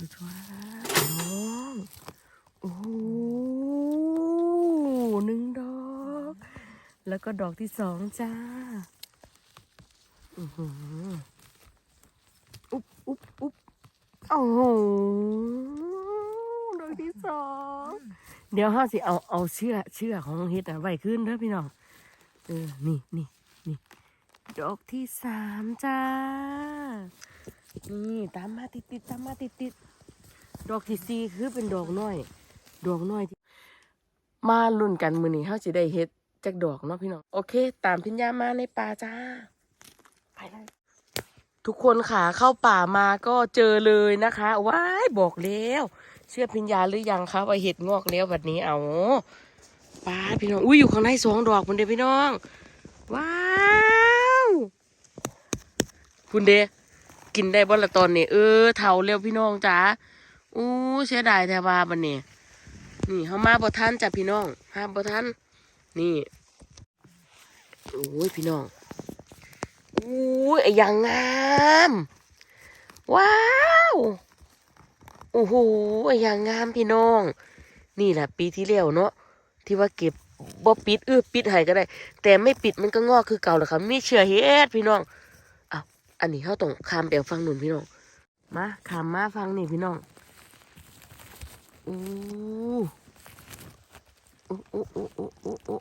ดูชัวน้องโอ้โหหนึ่งดอก แล้วก็ดอกที่สองจ้าอือหืออุ๊บอุ๊บอุ๊บโอ้ดอกที่สองเดี๋ยวห้าสิเอาเอาเชือกเชือกของเฮ็ดอะไว้ขึ้นเด้อพี่น้องเออนี่นี่นี่ดอกที่สามจ้า นี่ตามมาติดติดๆตามมาติดติดๆดอกที่สี่คือเป็นดอกน้อย ดอกน้อยที่ มาลุ้นกันมือนี้เขาจะได้เฮ็ดจากดอกเนาะพี่น้อง โอเค ตามพิญญามาในป่าจ้า ไปเลยทุกคนค่ะเข้าป่ามาก็เจอเลยนะคะ ว้ายบอกแล้วเชื่อพิญญาหรือยังคะว่าเห็ดงอกแล้วแบบนี้เอาป้าพี่น้องอุ้ยอยู่ข้างในสองดอกคุณเดพี่น้อง ว้าว คุณเด กินได้บ่ละตอนนี้เออเท่าเร็วพี่น้องจ้าอู้เสียดายแท้ว่าบันนี้นี่เขามาบ่ทันจ้ะพี่น้องห้ามบ่ทันนี่โอ้ยพี่น้องอู้ยไอ้ยังงามว้าวโอ้โหไอ้ยังงามพี่น้อง นี่แหละปีที่แล้วเนาะที่ว่าเก็บบ่ปิดเออปิดให้ก็ได้ แต่ไม่ปิดมันก็งอกคือเก่าแหละค่ะมีเชื้อเฮ็ดพี่น้อง อ้าวอันนี้เขาต้องข้ามไปเอาฟังนุ่นพี่น้อง มาข้ามมาฟังนี่พี่น้องอู้โอ้โอ้โอ้โอ้โอ้โอ้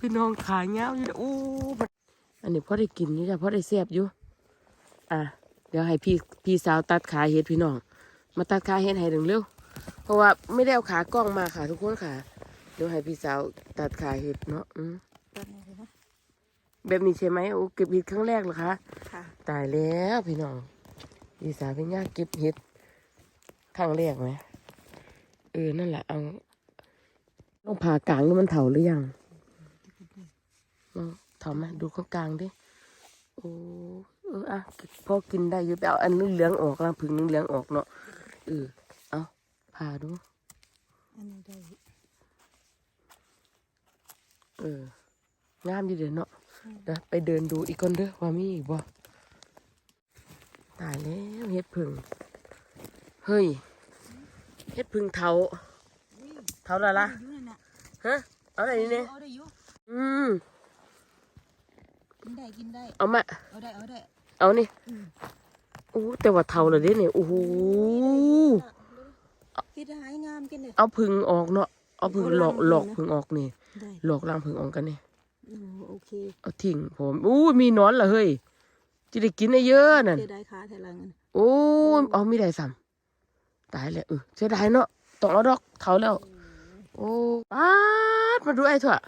พี่น้องขายเงาอยู่นะโอ้มันอันนี้พ่อได้กินอยู่จ้ะพ่อได้เสียบอยู่ อะ เดี๋ยวให้พี่พี่สาวตัดขาเห็ดพี่น้อง มาตัดขาเห็ดให้ดึงเร็ว เพราะว่าไม่ได้เอาขากล้องมาค่ะทุกคนค่ะ เดี๋ยวให้พี่สาวตัดขาเห็ดเนาะอืมแบบนี้ใช่ไหมโอ้เก็บเห็ดครั้งแรกเหรอคะค่ะ ตายแล้วพี่น้องพี่สาวเป็นยากเก็บเห็ดครั้งแรกไหมเออ นั่นแหละเอาต้องผ่ากลางนี่มันเถาหรือยังลองเถาไหมดูข้างกลางดิโอ้เอออะพอกินได้อยู่ไปเอาอันนึงเหลืองออกแล้วผึ่งนึงเหลืองออกเนาะเออเอาผ่าดูอันนี้ได้เอองามดีเดี๋ยวเนาะเดี๋ยวไปเดินดูอีกคนเด้อว่ามีอีกบ่ ตายแล้วเฮ็ดผึ่งเฮ้ยเฮ็ดผึ่งเถาเถาละละอยู่นั่นน่ะฮะเอาอะไรนี่เนี่ยเอาได้อยู่อืมกินได้กินได้เอามาเอาได้เอาได้เอานี่โอ้แต่ว่าเท่าเลยเด้เนี่ยโอ้โหคิดหายงามกันเนี่ยเอาพึ่งออกเนาะเอาพึ่งหลอกหลอกพึ่งออกนี่ได้หลอกล่างพึ่งออกกันนี่โอ้โอเคเอาทิ้งผมอู้มีหนอนเหรอเฮ้ย จะได้กินได้เยอะนั่นเสียดายขาแทนลังกันโอ้ยเอามีได้ซ้ำตายแล้วเออเสียดายเนาะต้องเอาดอกเท่าแล้ว โอ้ปาดมาดูไอ้เถอะ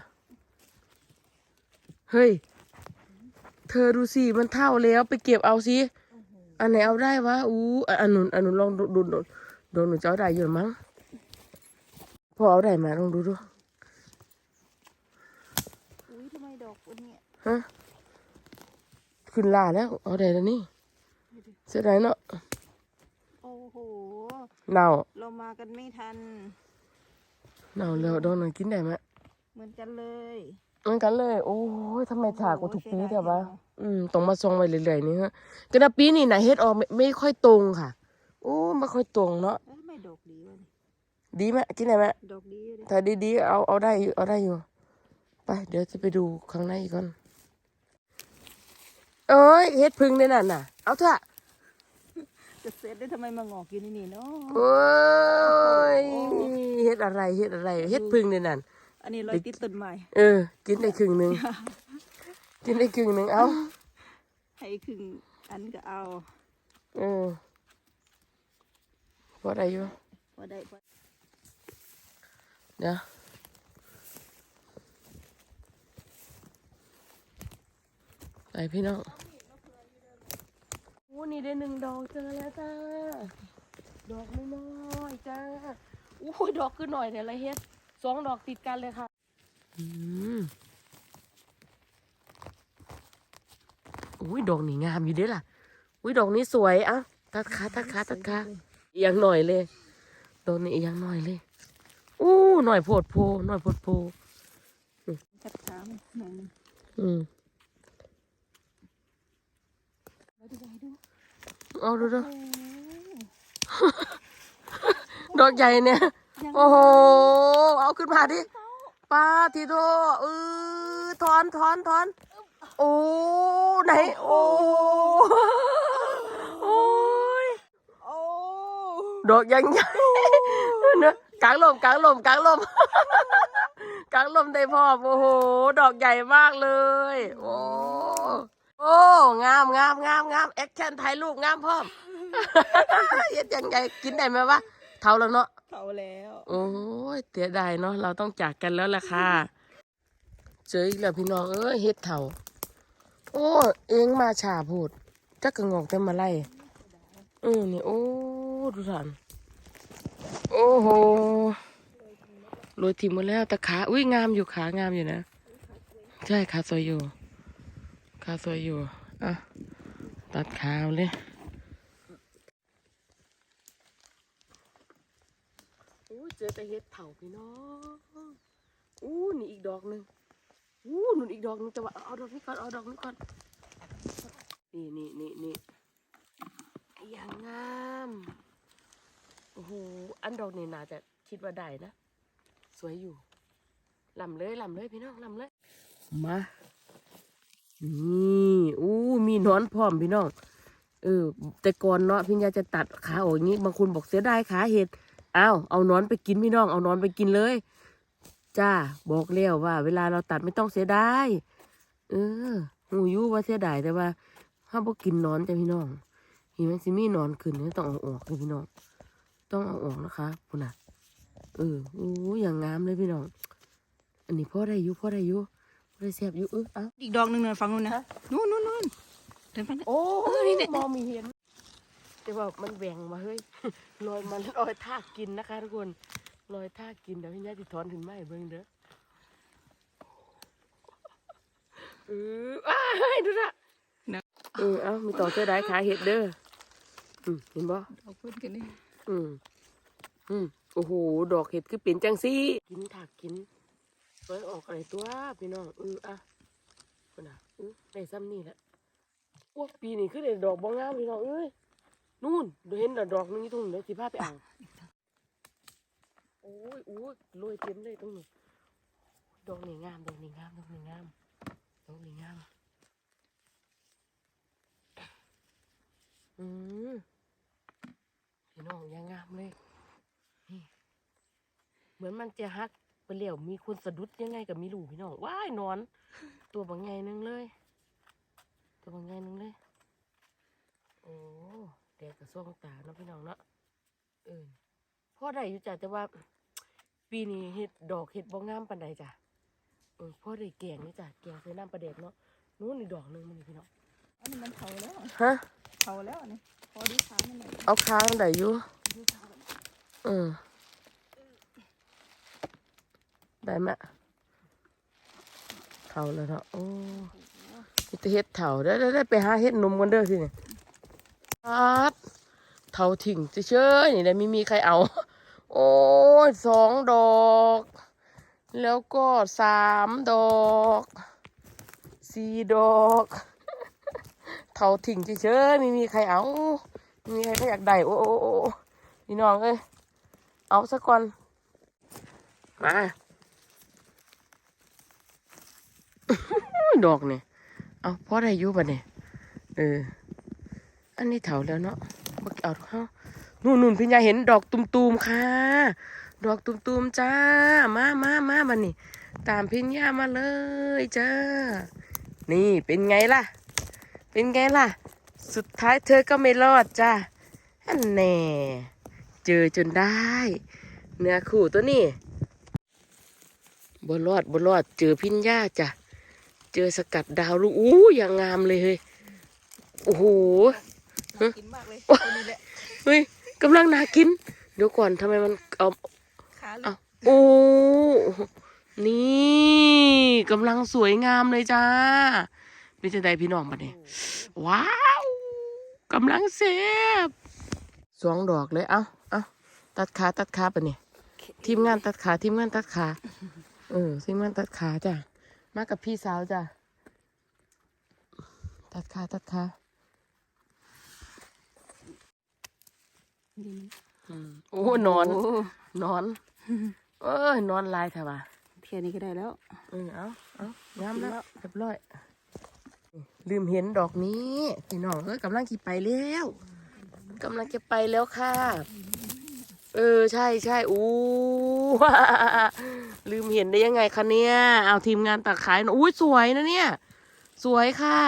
เฮ้ย เธอดูสิมันเท่าแล้วไปเก็บเอาสิอันไหนเอาได้วะอู้อะอันนู้นอันนู้นลองดูดูดูดูหนูจะเอาได้อยู่หรือมั้งพอเอาได้มาลองดูดูอุ้ยทำไมดอกอันเนี้ยฮะ ขึ้นลาแล้ว เอาได้แล้วนี่เสียดายเนาะโอ้โหเน่าเรามากันไม่ทันเน่าแล้วดองหนึ่งกินได้ไหมเหมือนกันเลยเหมือนกันเลย โอ้ยทำไมฉากกว่าทุกปีโอ้โหแต่ว่าเสียดายเนอะอืมต้องมาซองไว้เรื่อยๆนี่ฮะกระดาปีนี่นะเฮ็ดออกไม่ไม่ค่อยตรงค่ะ โอ้ไม่ค่อยตรงเนาะเอ้ยทำไมดอกดีวะนี่ดีไหมกินได้ไหมดอกดีเลยถ้าดีๆเอาเอาได้อยู่เอาได้อยู่ ไป เดี๋ยวจะไปดูข้างในอีกก่อน เอ้ยเฮ็ดพึ่งในนั่นน่ะ เอาเถอะจะเสร็จได้ทำไมมางอกอยู่ในนี่เนาะโอ้ยเฮ็ดอะไรเฮ็ดอะไรเฮ็ดพึ่งในนั่น อันนี้รอยติดต้นไม้เออ กินได้ครึ่งหนึ่งกินได้ครึ่งหนึ่งเอาให้ครึ่งอันก็เอา เออพอได้อยู่พอได้พอเดี๋ยวไปพี่น้องโอ้นี่ได้หนึ่งดอกเจอแล้วจ้า ดอกน้อยๆจ้าอู้ยดอกคือหน่อยแต่ละเฮ็ดสองดอกติดกันเลยค่ะอืมอุ้ยดอกนี่งามอยู่เด้ล่ะ อุ้ยดอกนี้สวยเอะตัดขาตัดขาตัดขาอีกอย่างหน่อยเลยดอกนี้อีกอย่างหน่อยเลยอู้หน่อยโพดโพหน่อยโพดโพจัดขามันหน่อยหนึงอืมแล้วดูไปดู เอาดูดูโอ้ดอกใหญ่เนี่ยยังโอ้โห เอาขึ้นมาดิปาทีโทเออถอนถอนถอน โอ้ ไหน โอ้โอ้ยโอ้ดอกยังใหญ่เนอะกลางลมกลางลมกลางลมกลางลมได้พร้อมโอ้โห ดอกใหญ่มากเลย โอ้ โอ้งามงามงามงามแอคชั่นถ่ายรูปงามพร้อมเฮ็ดยังไงกินได้ไหมวะเท่าแล้วเนาะเขาแล้ว โอ้ยเสียดายเนาะเราต้องจากกันแล้วล่ะค่ะเจออีกแล้วพี่น้องเอ้ยเฮ็ดเถ่าโอ้เองมาฉาพูดจักกระงอกแต่มาไล่เออนี่โอ้ดูสันโอ้โหโรยทิมหมดแล้วแต่ขาอุ้ยงามอยู่ขางามอยู่นะ ใช่ขาสวยอยู่ ขาสวยอยู่ อะ ตัดขาเอาเลยอู้เจอแต่เห็ดเผาพี่น้องอู้นี่อีกดอกหนึ่งอู้นู่นอีกดอกหนึงแต่ว่าเอาเอาดอกนี้ก่อน เอาดอกนี้ก่อน นี่นี่นี่นี่อย่างงามโอ้โหอันดอกนี่น่าจะคิดว่าได้นะ สวยอยู่ลำเลยลำเลยพี่น้องลำเลย มา นี่อู้มีนอนพร้อมพี่น้อง เออ แต่ก่อนเนาะพี่ยาจะตัดขาออกอย่างนี้บางคนบอกเสียดายขาเห็ดอ้าวเอานอนไปกินพี่น้องเอานอนไปกินเลย จ้าบอกแล้วว่า เวลาเราตัดไม่ต้องเสียดายเออหูยูว่าเสียดายแต่ว่าห้ามบ่กินนอนจ้ะพี่น้องเห็นไหมสิมีนอนขึ้นเนี่ยต้องเอาออกเลยพี่น้องต้องเอาออกนะคะพุ่นน่ะ เออโอ้ยอย่างงามเลยพี่น้อง อันนี้พ่อได้ยู่พ่อได้ยู่ พ่อได้เสียบอยู่เออเอาอีกดอกหนึ่งเนินฟังนู่นนะนู่นนู่นนู่นเดินไปนะโอ้เออนี่เนี่ยมองมีเห็น แต่ว่ามันแหว่งมาเฮ้ยลอยมันลอยท่ากินนะคะทุกคนลอยท่ากินเดี๋ยวพี่ย่าจะถอนถึงไม้เบิ่งเด้อเอออ้ายดูนะเออเอามีต่อเสื้อได้ขาเห็ดเด้ออืมเห็นบ่เอาพูดกันนี่อืมอืมโอ้โหดอกเห็ดคือเป็นจังซี่ กินถากกิน เปิดออกอะไรตัวพี่น้องเอออะคนน่ะเออได้ซ้ำนี่แหละอ้ปีนี้คือได้ดอกบางงามพี่น้องเอ้ยนู่นเดี๋ยวเห็นดอกนึงอยู่ตรงนู้นเดี๋ยวสิพาไปเอาโอ้ยโอ้ยโรยเต็มเลยตรงนี้ดอกนี่งามดอกนี่งามดอกนี่งามดอกนี่งามอืมพี่น้องยังงามเลยนี่เหมือนมันจะฮัก ไปเหลียวมีคนสะดุดยังไงกับมีลูพี่น้องว้ายนอน ตัวบางไงนึงเลย ตัวบางไงนึงเลย โอ้แดดกระซ่องตาเนาะพี่น้องเนาะเออพ่อได้อยู่จ้ะแต่ว่า ปีนี้เห็ดดอกเห็ดบ่งามปานใดจ้ะเออพ่อได้แกงนี่จ้ะแกงใส่น้ำปลาแดกเนาะนู้นนี่ดอกหนึงมันนี่พี่น้องอันนี้มันเขาแล้วฮะเขาแล้วอันนี้พอดีขามันเลยเอาค้างได้อยู่ดูขามันเออ ได้ไหมเท่าแล้วเนาะโอ้มีแต่เฮ็ดเท่าได้ได้ได้ไปหาเฮ็ดนมกันเด้อสิเนี่ยฮัดเท่าถิ่งเฉยๆนี่ได้ไม่มีใครเอา โอ้ยสองดอก แล้วก็สามดอกสี่ดอกเท่าถิ่งเฉยๆไม่มีใครเอาไม่มีใครก็อยากได้โอ้โอ้โอ้พี่น้องเอ้ยเอาสักก่อนมา ดอกเนี่ยเอาพอได้อยู่ปะเนี่ยเออ อันนี้เถาแล้วเนาะบักเอาเข้านู่นนู่นพี่ยาเห็นดอกตุมๆค่ะ ดอกตุมๆจ้า มามามาบันนี่ตามพิญญามาเลยจ้า นี่เป็นไงล่ะ เป็นไงล่ะ สุดท้ายเธอก็ไม่รอดจ้าอันแน่เจอจนได้ เนื้อคู่ตัวนี้บรอดบรอดเจอพิญญาจ้ะ เจอสกัดดาวลูกอู้อย่างงามเลยเฮ้ยโอ้โหน่ากินมากเลยตัวนี้แหละเฮ้ยกำลังน่ากิน เดี๋ยวก่อนทำไมมันเอาขาลูเอากโอ้นี่กำลังสวยงามเลยจ้าเป็นจะได้พี่น้องปะเนี่ยว้าวกำลังเสียบสองดอกเลยเอาเอาตัดขาตัดขาปะเนี่ยทีมงานตัดขาทีมงานตัดขาเออทีมงานตัดขาจ้ะ มากับพี่สาวจ้ะ ตัดขาตัดขาดีไหมอืมโอ้นอนโนอน เอ้ย นอนลายแถวะแค่นี้ก็ได้แล้ว เออเอาเอางามแล้วเรียบร้อย ลืมเห็นดอกนี้พี่น้องเอ้ยกำลังขี่ไปแล้วกำลังจะไปแล้วค่ะ เออใช่ใช่อู้ลืมเห็นได้ยังไงคะเนี่ยเอาทีมงานตักขายหน่อยอุ้ยสวยนะเนี่ย สวยค่ะ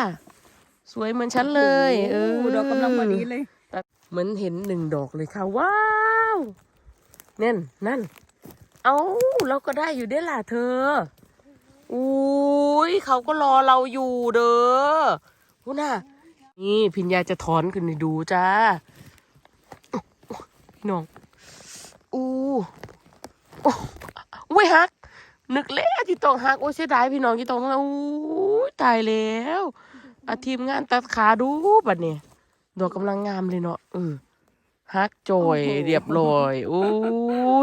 สวยเหมือนฉันเลย เออโโหดอกกำลังพอดีเลยเหมือนเห็นหนึ่งดอกเลยค่ะ ว้าวนั่นนั่น เอาเราก็ได้อยู่ได้อล่ะเธออุ้ยเขาก็รอเราอยู่เด้อพูน่ะ นี่พิญญาจะถอนขึ้นให้ดูจ้าพี่น้อง อู้โอ้อุ้ยฮัก นึกแล้วที่ต้องฮักโอ้ยเสียดายพี่น้องที่ต้องฮักอู้ยตายแล้วอาทีมงานตัดขาดูบัดเนี่ยดอกกำลังงามเลยเนาะเออฮักจอยเรียบร้อยอู้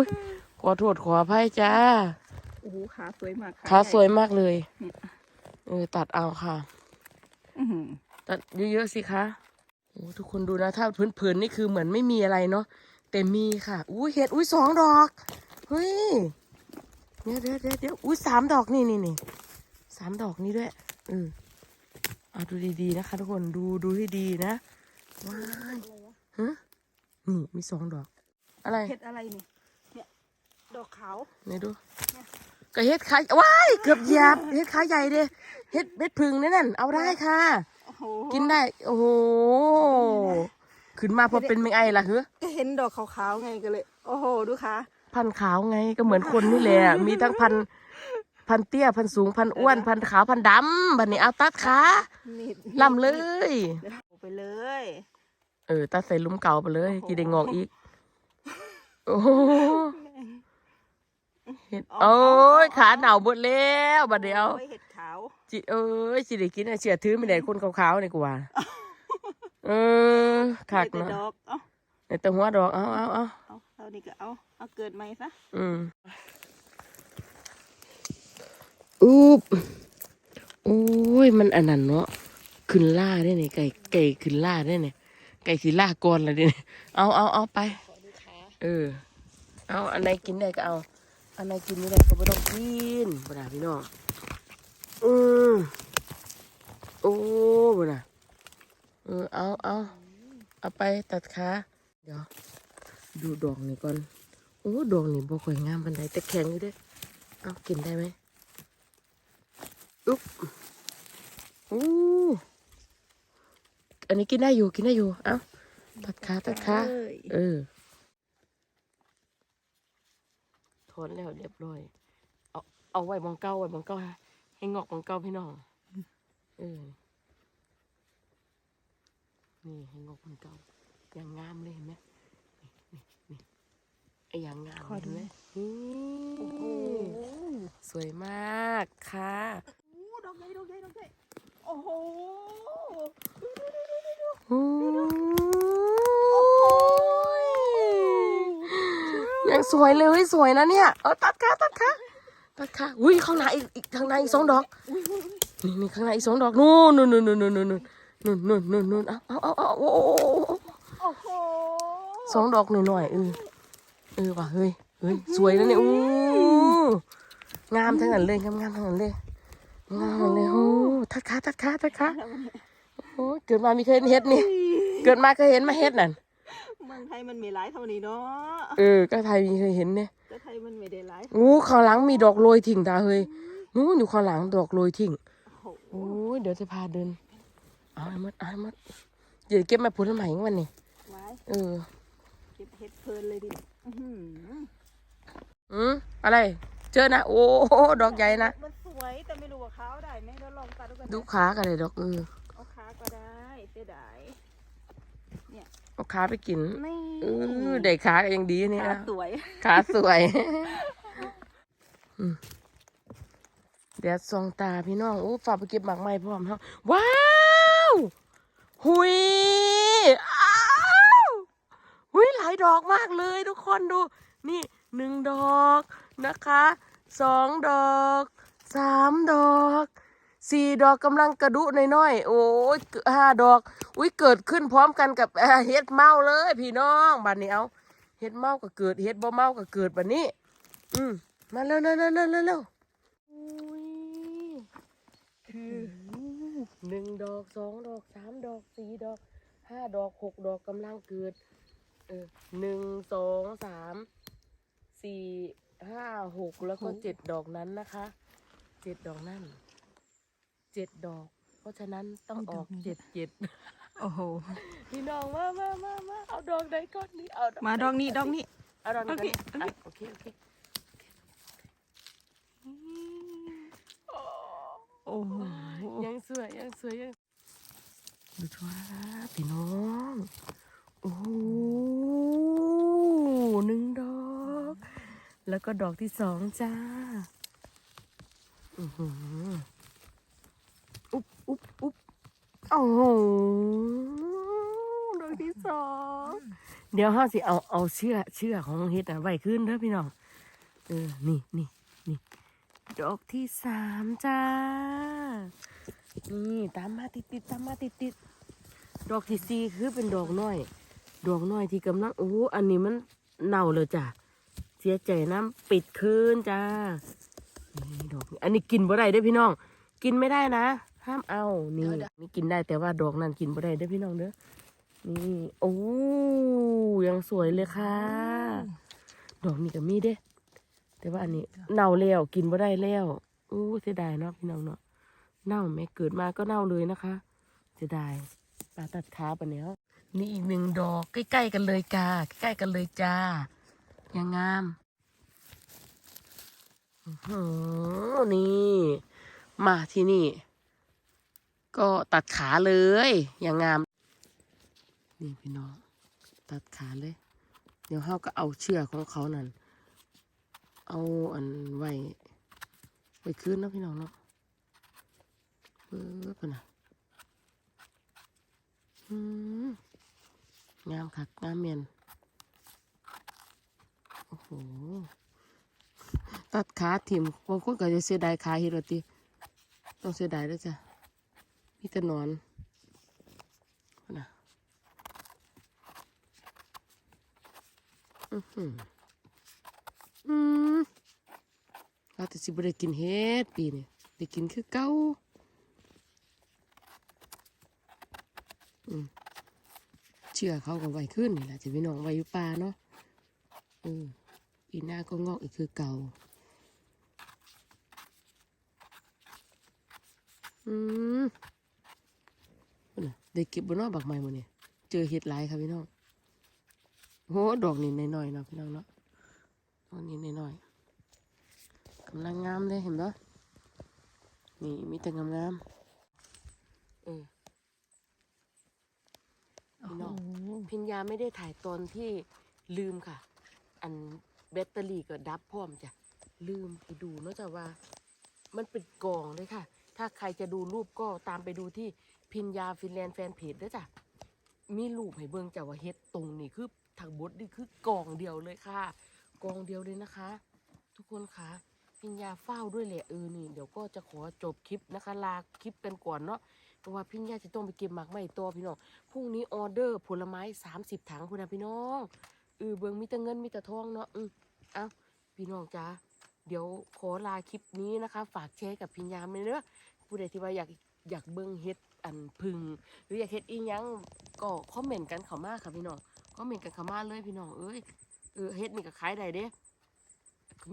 ยขอโทษขออภัยจ้าโอ้โหขาสวยมากขาสวยใหญ่มากเลยเนี่ยเออตัดเอาค่ะอื้อหือตัดเยอะๆสิคะโอ้ทุกคนดูนะถ้าพื้นๆนี่คือเหมือนไม่มีอะไรเนาะ แต่มีค่ะ อุ้ยเห็ด อุ้ยสองดอก เฮ้ย เดี๋ยวเดี๋ยวเดี๋ยวเดี๋ยวอุ้ยสามดอกนี่นี่นี่สามดอกนี่ด้วยเออเอาดูดีๆนะคะ ทุกคน ดูดูให้ดีนะ ว้ายฮะนี่มีสองดอก อะไร เห็ดอะไรนี่ เนี่ยดอกขาวไหนดูก็เห็ดขาว้าย เกือบเหยียบเห็ดขาใหญ่เด้เห็ดเม็ดพึ่งนี่นั่นเอาได้ค่ะโอ้โหกินได้ โอ้โห ขึ้นมาพอเป็นแมงไอล่ะเหรอก็เห็นดอกขาวๆไงก็เลย โอ้โหดูขาพันธุ์ขาวไงก็เหมือนคนนี่แหละ มีทั้งพันธุ์พันธุ์เตี้ยพันธุ์สูงพันธุ์อ้วน พันธุ์ขาวพันธุ์ดำบัดนี้เอาตัดขามีดล่ำเลยเดี๋ยวเอาไปเลยเออตัดใส่หลุมเก่าไปเลยกินได้งอกอีก โอ้โหเห็ดโอ้ยขาหนาวหมดแล้วบัดเดียวโอ้เห็ดขาว จิเอ้ยสิได้กินอะเสียถือไม่ได้คนขาวๆนี่กูว่า เออคักมีแต่เนาะดอกเอาในตัวหัวดอกเอาเอาเอาเอาเอานี่ก็เอาเอาเกิดใหม่ซะอืมอูบโอ้ยมันอันนั้นเนาะขึ้นล่าได้เนี่ยไก่ไก่ขึ้นล่าได้เนี่ยไก่ขึ้นล่าก่อนเลยเนี่ยเอาเอาเอาไปเออ เอาอันไหนกินได้ก็เอา อันไหนกินไม่ได้ก็ไม่ต้องกินบ่ดาพี่น้องอืมโอ้บ่ดา เออเอาเอาเอาไปตัดขาเดี๋ยวดูดอกนี่ก่อนโอ้ดอกนี่บ่ค่อยงามปานใดแต่แข็งอยู่เด้อเอากินได้ไหมอุ๊บอู้อันนี้กินได้อยู่กินได้อยู่เอาตัดขาตัดขาเอ้ยเออถอนแล้วเรียบร้อยเอาเอาไว้บองเก้าไว้บองเก้าให้งอกบองเก้าพี่น้องเออ นี่ให้งอกบองเก้าอย่างงามเลยเห็นไหมนี่นี่นี่ไอ้อย่างงามขอดู เห็นไหมนี่โอ้โหสวยมากค่ะโอ้ดอกใหญ่ดอกใหญ่ดอกใหญ่โอ้โหโอ้ยยังสวยเลยเฮ้ยสวยนะเนี่ยเออตัดขาตัดขาตัดขาอุ้ยข้างในอีกอีกข้างในอีกสองดอกนี่นี่ข้างในอีกสองดอกนู่นนู่นนู่นนู่นนู่น นู่นนู่นนู่นนู่นนู่นเอาเอาเอาเอาโอ้โอ้โอ้โอ้โอ้โหสองดอกหน่อยหน่อยๆเออเออว่ะเฮ้ยเฮ้ยสวยนะเนี่ยอู้งามทั้งนั้นเลยงามงามทั้งนั้นเลยงามทั้งนั้นเลยโอ้ทัดขาทัดขาทัดขาโอ้ยเกิดมามีเคยเห็นเฮ็ดนี่ เกิดมาเคยเห็นมาเฮ็ดนั่นเมืองไทยมันไม่ร้ายเท่านี้เนาะเออก็ไทยมีเคยเห็นเนี่ยแต่ไทยมันไม่ได้ร้ายงูข้างหลังมีดอกโรยทิ้งตาเฮ้ยงูอยู่ข้างหลังดอกโรยทิ้งโอ้โหโอ้ยเดี๋ยวจะพาเดิน เอาให้หมดเอาให้หมดเดี๋ยวเก็บมาผลไม้ของมันนี่ไว้เออเก็บเห็ดเพลินเลยดิอื้อหืออืมอะไร เจอนะ โอ้โหดอกใหญ่นะ มันสวยแต่ไม่รู้ว่าเขาได้ไหมเดี๋ยวลองตัดดูกันดูขากันเลยดอกเออเอาขาก็ได้เสียดายเอาขาไปกินนี่เออได้ขาก็ยังดีนี่ขานะสวยขาสวยอืมแดดส่องตาพี่น้องโอ้ฝากไปเก็บหมากไม้พร้อมเฮาว้า วหุยอ้าวหุยหลายดอกมากเลยทุกคนดู นี่หนึ่งดอกนะคะสองดอกสามดอกสี่ดอกกำลังกระดุน้อยๆโอ้ยห้าดอก อุ้ยเกิดขึ้นพร้อมกันกับเฮ็ดเมาเลยพี่น้องบัดนี้เอาเฮ็ดเมาก็เกิดเฮ็ดบ่เมาก็เกิดแบบนี้ อืมมาเร็วเร็วเร็วเร็วเร็วเร็วอุ้ยคือ หนึ่งดอกสองดอกสามดอกสี่ดอกห้าดอกหกดอกกำลังเกิดเออหนึ่งสองสามสี่ห้าหกแล้วก็เจ็ดดอกนั้นนะคะเจ็ดดอกนั่นเจ็ดดอก เพราะฉะนั้นต้องออกเจ็ดเจ็ดโอ้โหพี่น้องมามามามาเอาดอกไหนก่อนนี่เอามาดอกนี้ดอกนี้เอาดอกนี้ก่อนโอเคอะโอเค โอเคโอ้โหยังสวยยังสวยยังดูทัวพี่น้อง โอ้โหหนึ่งดอก แล้วก็ดอกที่สองจ้าอือหืออุ๊บอุ๊บอุ๊บโอ้โหดอกที่สองเดี๋ยวห้าสิเอาเอาเชือกเชือกของเฮ็ดอะไว้ขึ้นเด้อพี่น้องเออนี่นี่นี่ ดอกที่สามจ้า นี่ตามมาติดติดๆตามมาติดติดๆดอกที่สี่คือเป็นดอกน้อย ดอกน้อยที่กำลังโอ้โหอันนี้มันเน่าเลยจ้ะ เสียใจน้ำปิดคืนจ้า นี่ดอกนี้อันนี้กินบ่ได้เด้อพี่น้อง กินไม่ได้นะ ห้ามเอา นี่นี่กินได้แต่ว่าดอกนั้นกินบ่ได้เด้อพี่น้องเด้อ นี่ โอ้ยังสวยเลยค่ะ ดอกนี้ก็มีเด้ แต่ว่าอันนี้เน่าแล้วกินบ่ได้แล้วอู้เสียดายเนาะพี่น้องเนาะเน่าไหมเกิดมาก็เน่าเลยนะคะเสียดายปลาตัดขาปะเนี้ยนี่อีกหนึ่งดอกใกล้ๆกันเลยจ้าใกล้ๆกันเลยจ้ายังงามอื้อหือนี่ มาที่นี่ ก็ตัดขาเลย อย่างงาม นี่พี่น้อง ตัดขาเลย เดี๋ยวเขาก็เอาเชือกของเขานั่น เอาอันไว้ไว้คืนเนาะพี่น้องเนาะเออปะนะอืมงามคักงามเมียนโอ้โห ตัดขาถิ่มบางคนก็จะเสียดายขาฮิโรติต้องเสียดายด้วยจ้ะมีแต่นอนนะอือหือม เราแต่สิบ่ได้กินเฮ็ดปีนี้ได้กินคือเก่าเชื่อเขาก็ไวขึ้นนี่แหละจะพี่น้องไวอยู่ป่าเนาะออปีหน้าก็งอกอีกคือเก่า อืมพุ่นน่ะได้เก็บบนนอกบักใหม่หมดเนี่ยเจอเห็ดหลายค่ะพี่น้องโหดอกนี่น้อยๆเนาะพี่น้องเนาะดอกนี้น้อยๆำลังงามเลยเห็นปะนี่มีแต่งามๆเออพี่น้องพิญญาไม่ได้ถ่ายตอนที่ลืมค่ะ อันแบตเตอรี่ก็ดับพร้อมจ้ะลืมไปดูเนอะจากว่า มันเป็นกองเลยค่ะ ถ้าใครจะดูรูปก็ตามไปดูที่พิญญาฟินแลนด์แฟนเพจด้วยจ้ะมีรูปให้เบิ่งจ้ะว่าเฮ็ดตรงนี่คือทางบดนี่คือกองเดียวเลยค่ะ กองเดียวเลยนะคะ ทุกคนคะ พิญญาเฝ้าด้วยแหละเออนี่เดี๋ยวก็จะขอจบคลิปนะคะลาคลิปกันก่อนเนาะเพราะว่าพิญญาจะต้องไปเก็บหมากไม้ตัวพี่น้องพรุ่งนี้ออเดอร์ผลไม้30ถังคุณนะพี่น้องเออเบิงมีแต่เงินมีแต่ทองเนาะอืมเอาพี่น้องจ้าเดี๋ยวขอลาคลิปนี้นะคะ ฝากแชร์กับพิญญาไหมเนอะผู้ใดที่ว่าอยากอยากเบิงเฮ็ดอันพึง หรืออยากเฮ็ดอีหยังก็คอมเมนต์กันเข้ามาค่ะพี่น้องคอมเมนต์กันเข้ามาเลยพี่น้องเอ้ยเออเฮ็ดนี่ก็ขายได้เด้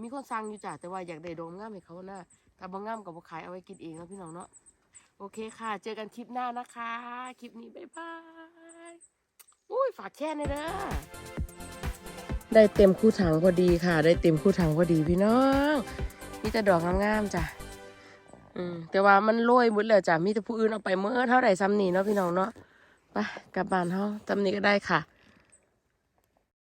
มีคนสั่งอยู่จ้ะแต่ว่าอยากได้ดอกงามให้เขานะถ้าบ่งงามก็บ่ขายเอาไว้กินเองเนาะพี่น้องเนาะโอเคค่ะ เจอกันคลิปหน้านะคะ คลิปนี้บ๊ายบายอุ้ยฝากแค่นี้เด้อได้เต็มคู่ถังพอดีค่ะ ได้เต็มคู่ถังพอดีพี่น้องมีแต่ดอกงามๆจ้ะอืมแต่ว่ามันโรยหมดแล้วจ้ะมีแต่ผู้อื่นเอาไปเมื่อเท่าไหร่ซ้ำนี่เนาะพี่น้องเนาะไปกลับบ้านเฮาซ้ำนี้ก็ได้ค่ะ